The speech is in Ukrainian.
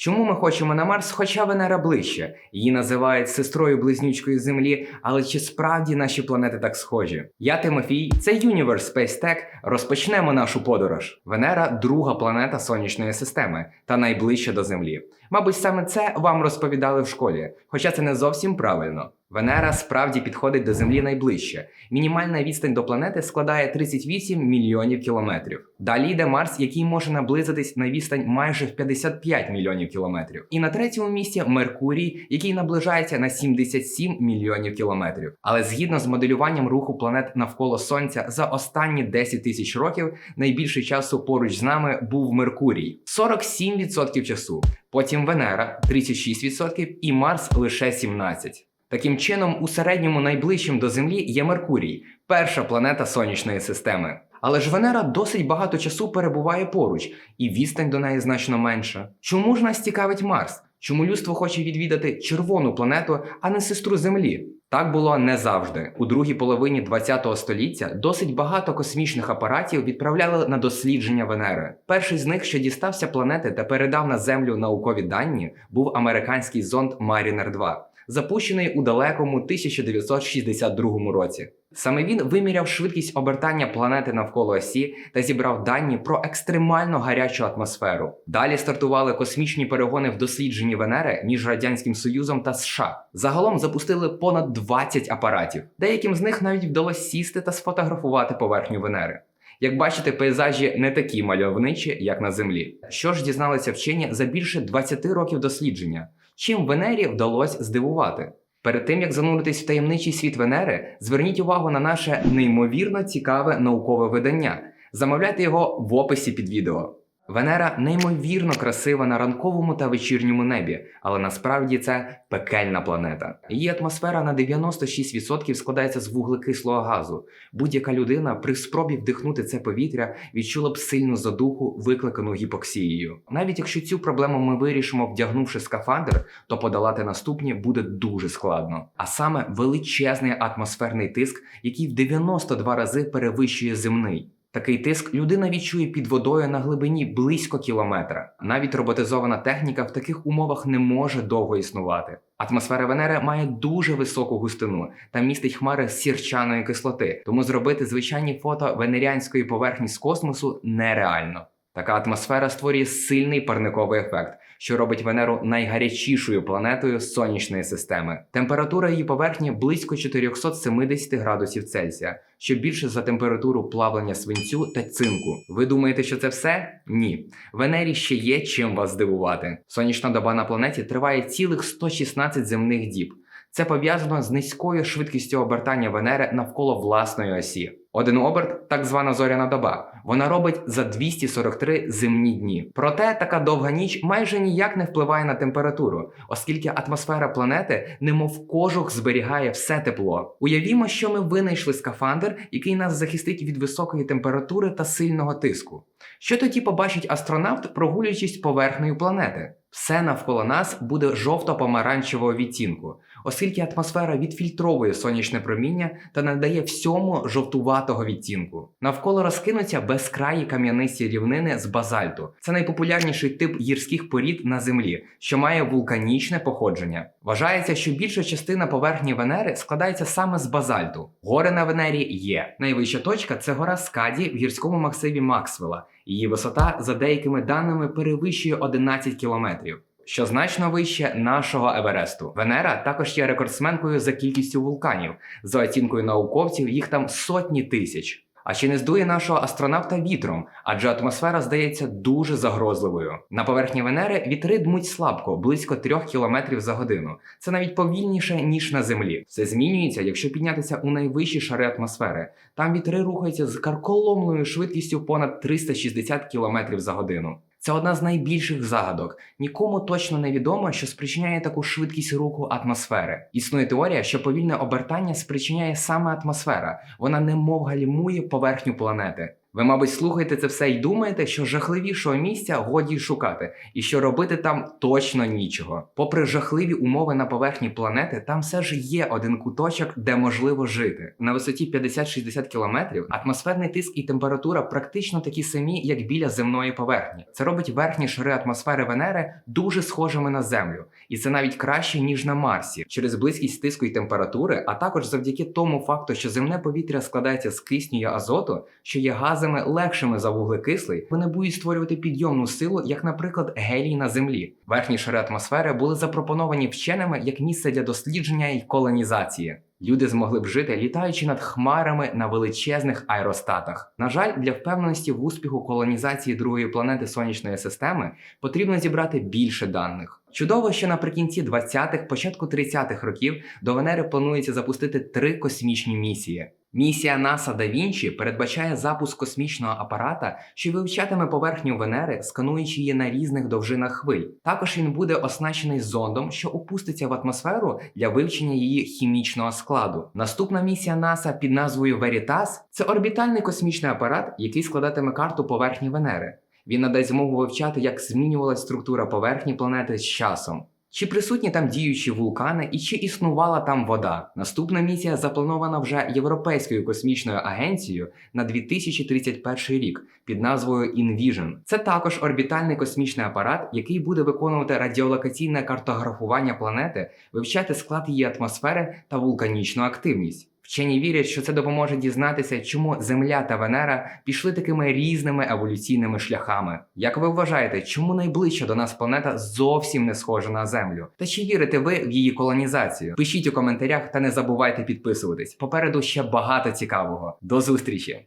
Чому ми хочемо на Марс, хоча Венера ближче? Її називають сестрою близнючкою Землі, але чи справді наші планети так схожі? Я Тимофій, це Universe Space Tech. Розпочнемо нашу подорож. Венера друга планета сонячної системи та найближча до Землі. Мабуть, саме це вам розповідали в школі, хоча це не зовсім правильно. Венера справді підходить до Землі найближче. Мінімальна відстань до планети складає 38 мільйонів кілометрів. Далі йде Марс, який може наблизитись на відстань майже в 55 мільйонів кілометрів. І на третьому місці Меркурій, який наближається на 77 мільйонів кілометрів. Але згідно з моделюванням руху планет навколо Сонця за останні 10 тисяч років, найбільше часу поруч з нами був Меркурій 47% часу. Потім Венера 36% і Марс лише 17%. Таким чином, у середньому найближчим до Землі є Меркурій, перша планета сонячної системи. Але ж Венера досить багато часу перебуває поруч, і відстань до неї значно менша. Чому ж нас цікавить Марс? Чому людство хоче відвідати червону планету, а не сестру Землі? Так було не завжди. У другій половині ХХ століття досить багато космічних апаратів відправляли на дослідження Венери. Перший з них, що дістався планети та передав на Землю наукові дані, був американський зонд Mariner 2 запущений у далекому 1962 році. Саме він виміряв швидкість обертання планети навколо осі та зібрав дані про екстремально гарячу атмосферу. Далі стартували космічні перегони в дослідженні Венери між Радянським Союзом та США. Загалом запустили понад 20 апаратів. Деяким з них навіть вдалося сісти та сфотографувати поверхню Венери. Як бачите, пейзажі не такі мальовничі, як на Землі. Що ж дізналися вчені за більше 20 років дослідження? Чим Венері вдалося здивувати? Перед тим як зануритись в таємничий світ Венери, зверніть увагу на наше неймовірно цікаве наукове видання. Замовляйте його в описі під відео. Венера неймовірно красива на ранковому та вечірньому небі, але насправді це пекельна планета. Її атмосфера на 96% складається з вуглекислого газу. Будь-яка людина при спробі вдихнути це повітря відчула б сильну задуху, викликану гіпоксією. Навіть якщо цю проблему ми вирішимо, вдягнувши скафандр, то подолати наступні буде дуже складно. А саме величезний атмосферний тиск, який в 92 рази перевищує земний. Такий тиск людина відчує під водою на глибині близько кілометра. Навіть роботизована техніка в таких умовах не може довго існувати. Атмосфера Венери має дуже високу густину та містить хмари сірчаної кислоти, тому зробити звичайні фото венеріанської поверхні з космосу нереально. Така атмосфера створює сильний парниковий ефект, що робить Венеру найгарячішою планетою сонячної системи. Температура її поверхні близько 470 градусів Цельсія, що більше за температуру плавлення свинцю та цинку. Ви думаєте, що це все? Ні. Венері ще є чим вас здивувати. Сонячна доба на планеті триває цілих 116 земних діб. Це пов'язано з низькою швидкістю обертання Венери навколо власної осі. Один оберт, так звана зоряна доба, вона робить за 243 земні дні. Проте така довга ніч майже ніяк не впливає на температуру, оскільки атмосфера планети, немов кожух, зберігає все тепло. Уявімо, що ми винайшли скафандр, який нас захистить від високої температури та сильного тиску. Що тоді побачить астронавт, прогулюючись поверхнею планети? Все навколо нас буде жовто-помаранчевого відтінку, оскільки атмосфера відфільтровує сонячне проміння та надає всьому жовтуватого відтінку. Навколо розкинуться безкраї кам'янисті рівнини з базальту. Це найпопулярніший тип гірських порід на Землі, що має вулканічне походження. Вважається, що більша частина поверхні Венери складається саме з базальту. Гори на Венері є. Найвища точка це гора Скаді в гірському масиві Максвелла. Її висота, за деякими даними, перевищує 11 кілометрів. Що значно вище нашого Евересту. Венера також є рекордсменкою за кількістю вулканів. За оцінкою науковців, їх там сотні тисяч. А чи не здує нашого астронавта вітром, адже атмосфера здається дуже загрозливою. На поверхні Венери вітри дмуть слабко, близько 3 км за годину. Це навіть повільніше ніж на Землі. Все змінюється, якщо піднятися у найвищі шари атмосфери. Там вітри рухаються з карколомною швидкістю понад 360 км за годину. Це одна з найбільших загадок. Нікому точно не відомо, що спричиняє таку швидкість руху атмосфери. Існує теорія, що повільне обертання спричиняє саме атмосфера. Вона немов гальмує поверхню планети. Ви, мабуть, слухаєте це все і думаєте, що жахливішого місця годі шукати, і що робити там точно нічого. Попри жахливі умови на поверхні планети, там все ж є один куточок, де можливо жити. На висоті 50-60 кілометрів атмосферний тиск і температура практично такі самі, як біля земної поверхні. Це робить верхні шари атмосфери Венери дуже схожими на Землю, і це навіть краще ніж на Марсі через близькість тиску і температури, а також завдяки тому факту, що земне повітря складається з кисню і азоту, що є газами легшими за вуглекислий, вони будуть створювати підйомну силу, як, наприклад, гелій на землі. Верхні шари атмосфери були запропоновані вченими як місце для дослідження і колонізації. Люди змогли б жити, літаючи над хмарами на величезних аеростатах. На жаль, для впевненості в успіху колонізації другої планети сонячної системи потрібно зібрати більше даних. Чудово, що наприкінці 20-х, початку 30-х років до Венери планується запустити три космічні місії. Місія НАСА Да Вінчі передбачає запуск космічного апарата, що вивчатиме поверхню Венери, скануючи її на різних довжинах хвиль. Також він буде оснащений зондом, що опуститься в атмосферу для вивчення її хімічного складу. Наступна місія НАСА під назвою Veritas – це орбітальний космічний апарат, який складатиме карту поверхні Венери. Він надасть змогу вивчати, як змінювалась структура поверхні планети з часом. Чи присутні там діючі вулкани і чи існувала там вода? Наступна місія запланована вже Європейською космічною агенцією на 2031 рік під назвою InVision. Це також орбітальний космічний апарат, який буде виконувати радіолокаційне картографування планети, вивчати склад її атмосфери та вулканічну активність. Вчені вірять, що це допоможе дізнатися, чому Земля та Венера пішли такими різними еволюційними шляхами. Як ви вважаєте, чому найближча до нас планета зовсім не схожа на Землю? Та чи вірите ви в її колонізацію? Пишіть у коментарях та не забувайте підписуватись. Попереду ще багато цікавого. До зустрічі!